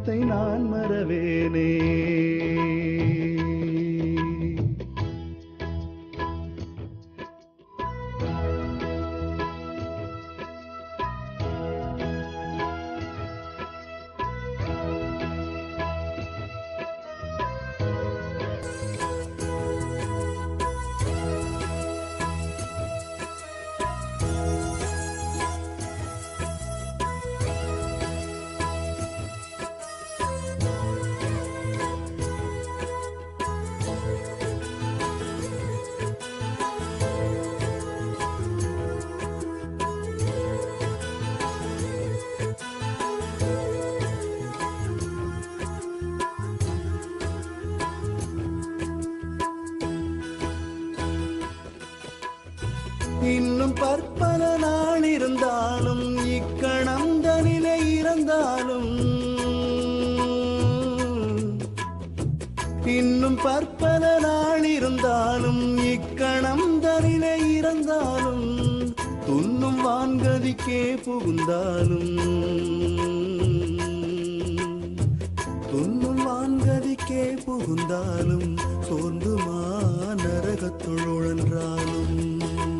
சிவாயத்தை நான் மறவே இன்னும் பற்பல நாள் இருந்தாலும் இக்கணம் தனிலே இறந்தாலும். இன்னும் பற்பல நாள் இருந்தாலும் இக்கணம் தனிலே இறந்தாலும் துண்ணும் வான்கதிக்கே புகுந்தாலும். துண்ணும் வான்கதிக்கே புகுந்தாலும் சோர்ந்துமா நரகத்துள் உழன்றாலும்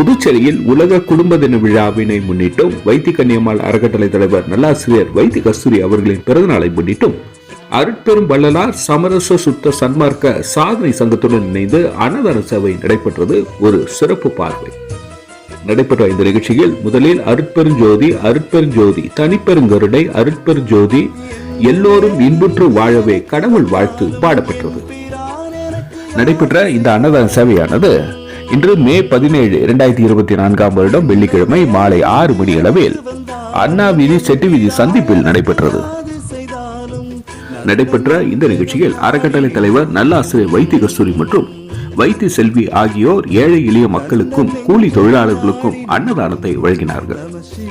புதுச்சேரியில் உலக குடும்ப தின விழாவினை முன்னிட்டும் வைத்தி கன்னியம்மாள் அறக்கட்டளை தலைவர் நல்லாசிரியர் வைத்தி கஸ்தூரி அவர்களின் பிறந்தநாளை முன்னிட்டும் அருட்பெரும் வள்ளலார் சமரச சுத்த சன்மார்க்க சாதனை சங்கத்துடன் இணைந்து அன்னதான சேவை நடைபெற்றது ஒரு சிறப்பு பார்வை. நடைபெற்ற இந்த நிகழ்ச்சியில் முதலில் அருட்பெருஞ்சோதி அருட்பெருஞ்சோதி தனிப்பெருங்கருடை அருட்பெருஞ்சோதி எல்லோரும் இன்புற்று வாழவே கடவுள் வாழ்த்து பாடப்பெற்றது. நடைபெற்ற இந்த அன்னதான சேவையானது இன்று மே பதினேழு இரண்டாயிரத்தி இருபத்தி நான்காம் வருடம் வெள்ளிக்கிழமை மாலை ஆறு மணி அளவில் அண்ணா வீதி செட்டி வீதி சந்திப்பில் நடைபெற்றது. நடைபெற்ற இந்த நிகழ்ச்சியில் அறக்கட்டளை தலைவர் நல்லாசிரியர் வைத்திய கஸ்தூரி மற்றும் வைத்திய செல்வி ஆகியோர் ஏழை எளிய மக்களுக்கும் கூலி தொழிலாளர்களுக்கும் அன்னதானத்தை வழங்கினார்கள்.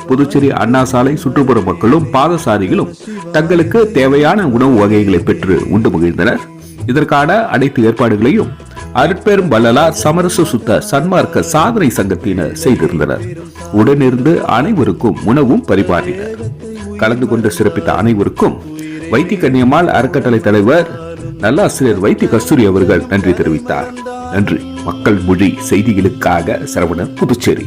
புதுச்சேரி அண்ணா சாலை சுற்றுப்புற மக்களும் பாதசாரிகளும் தங்களுக்கு தேவையான உணவு வகைகளை பெற்று உண்டு மகிழ்ந்தனர். இதற்கான அனைத்து ஏற்பாடுகளையும் அருட்பெரும் வள்ளலார் சமரச சுத்த சன்மார்க்க சாதனை சங்கத்தினர் செய்திருந்தனர். உடனிருந்து அனைவருக்கும் உணவும் பரிமாறினர். கலந்து கொண்டு சிறப்பித்த அனைவருக்கும் வைத்தி கன்னியம்மாள் அறக்கட்டளை தலைவர் நல்லாசிரியர் வைத்தி கஸ்தூரி அவர்கள் நன்றி தெரிவித்தார். நன்றி. மக்கள் மொழி செய்திகளுக்காக சரவணன் புதுச்சேரி.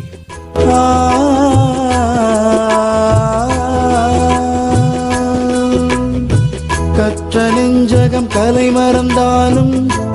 கற்ற நெஞ்சகம் கலை மறந்தாலும்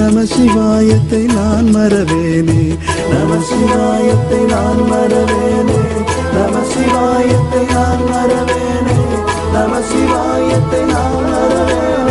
நம சிவாயத்தை நான் மறவேனே. நம சிவாயத்தை நான் மறவேனே. நம சிவாயத்தை நான் மறவேனே. நம சிவாயத்தை நான் மறவேனே.